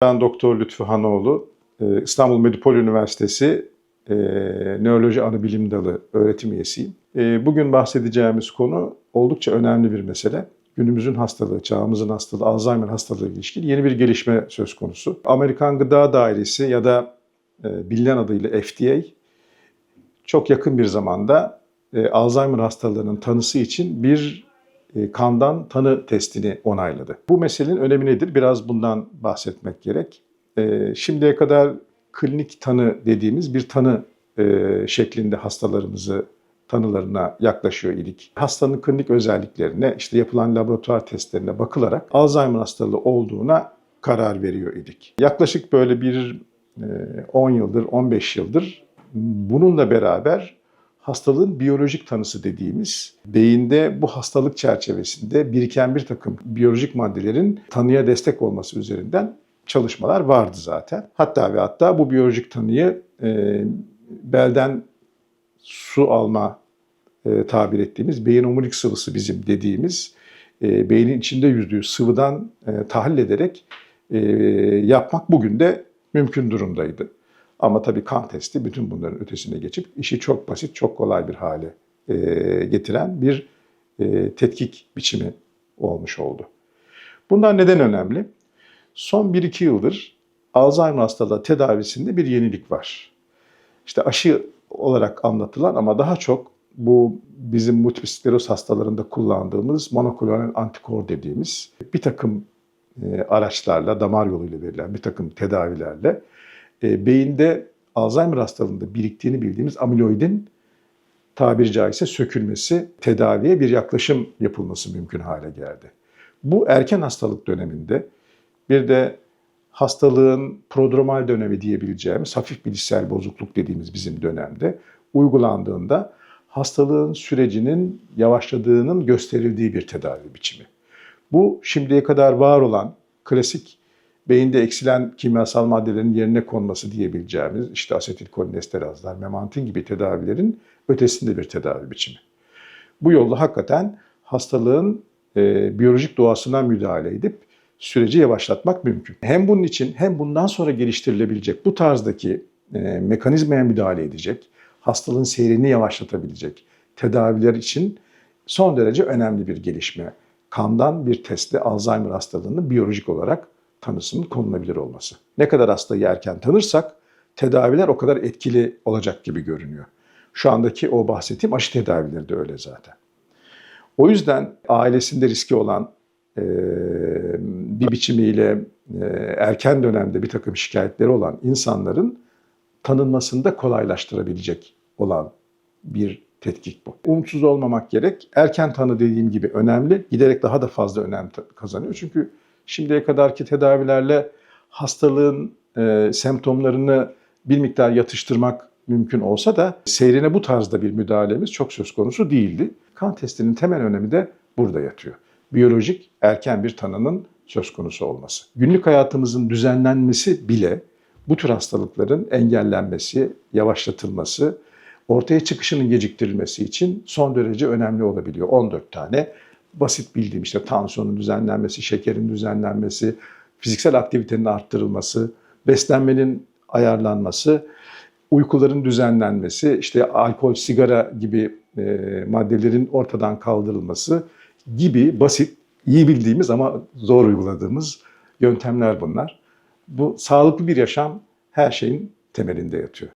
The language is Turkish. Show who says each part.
Speaker 1: Ben Doktor Lütfü Hanoğlu, e, İstanbul Medipol Üniversitesi e, Nöroloji Anabilim Dalı öğretim üyesiyim. E, Bugün bahsedeceğimiz konu oldukça önemli bir mesele. Günümüzün hastalığı, çağımızın hastalığı, Alzheimer hastalığı ilişkin yeni bir gelişme söz konusu. Amerikan Gıda Dairesi ya da bilinen adıyla FDA çok yakın bir zamanda Alzheimer hastalığının tanısı için bir kandan tanı testini onayladı. Bu meselenin önemi nedir? Biraz bundan bahsetmek gerek. E, Şimdiye kadar klinik tanı dediğimiz bir tanı e, şeklinde hastalarımızı tanılarına yaklaşıyor idik. Hastanın klinik özelliklerine, işte yapılan laboratuvar testlerine bakılarak Alzheimer hastalığı olduğuna karar veriyor idik. Yaklaşık böyle bir e, 10 yıldır, 15 yıldır bununla beraber hastalığın biyolojik tanısı dediğimiz beyinde bu hastalık çerçevesinde biriken bir takım biyolojik maddelerin tanıya destek olması üzerinden çalışmalar vardı zaten. Hatta ve hatta bu biyolojik tanıyı e, belden su alma e, tabir ettiğimiz beyin omurilik sıvısı bizim dediğimiz e, beynin içinde yüzdüğü sıvıdan e, tahlil ederek e, yapmak bugün de mümkün durumdaydı. Ama tabii kan testi bütün bunların ötesine geçip işi çok basit, çok kolay bir hale e, getiren bir e, tetkik biçimi olmuş oldu. Bunlar neden önemli? Son 1-2 yıldır Alzheimer hastalığı tedavisinde bir yenilik var. İşte aşı olarak anlatılan ama daha çok bu bizim multiple skleroz hastalarında kullandığımız monoklonal antikor dediğimiz bir takım e, araçlarla, damar yoluyla verilen bir takım tedavilerle e, beyinde Alzheimer hastalığında biriktiğini bildiğimiz amiloidin tabiri caizse sökülmesi, tedaviye bir yaklaşım yapılması mümkün hale geldi. Bu erken hastalık döneminde bir de hastalığın prodromal dönemi diyebileceğimiz hafif bilişsel bozukluk dediğimiz bizim dönemde uygulandığında hastalığın sürecinin yavaşladığının gösterildiği bir tedavi biçimi. Bu şimdiye kadar var olan klasik beyinde eksilen kimyasal maddelerin yerine konması diyebileceğimiz işte asetilkolinesterazlar, memantin gibi tedavilerin ötesinde bir tedavi biçimi. Bu yolla hakikaten hastalığın e, biyolojik doğasına müdahale edip süreci yavaşlatmak mümkün. Hem bunun için hem bundan sonra geliştirilebilecek bu tarzdaki e, mekanizmaya müdahale edecek, hastalığın seyrini yavaşlatabilecek tedaviler için son derece önemli bir gelişme. Kandan bir testle Alzheimer hastalığının biyolojik olarak tanısının konulabilir olması. Ne kadar hastayı erken tanırsak tedaviler o kadar etkili olacak gibi görünüyor. Şu andaki o bahsettiğim aşı tedavileri de öyle zaten. O yüzden ailesinde riski olan e, bir biçimiyle e, erken dönemde bir takım şikayetleri olan insanların tanınmasını da kolaylaştırabilecek olan bir tetkik bu. Umutsuz olmamak gerek. Erken tanı dediğim gibi önemli. Giderek daha da fazla önem kazanıyor. Çünkü şimdiye kadarki tedavilerle hastalığın e, semptomlarını bir miktar yatıştırmak mümkün olsa da seyrine bu tarzda bir müdahalemiz çok söz konusu değildi. Kan testinin temel önemi de burada yatıyor. Biyolojik erken bir tanının söz konusu olması. Günlük hayatımızın düzenlenmesi bile bu tür hastalıkların engellenmesi, yavaşlatılması, ortaya çıkışının geciktirilmesi için son derece önemli olabiliyor. 14 tane basit bildiğim işte tansiyonun düzenlenmesi, şekerin düzenlenmesi, fiziksel aktivitenin arttırılması, beslenmenin ayarlanması, uykuların düzenlenmesi, işte alkol, sigara gibi e, maddelerin ortadan kaldırılması gibi basit, iyi bildiğimiz ama zor uyguladığımız yöntemler bunlar. Bu sağlıklı bir yaşam her şeyin temelinde yatıyor.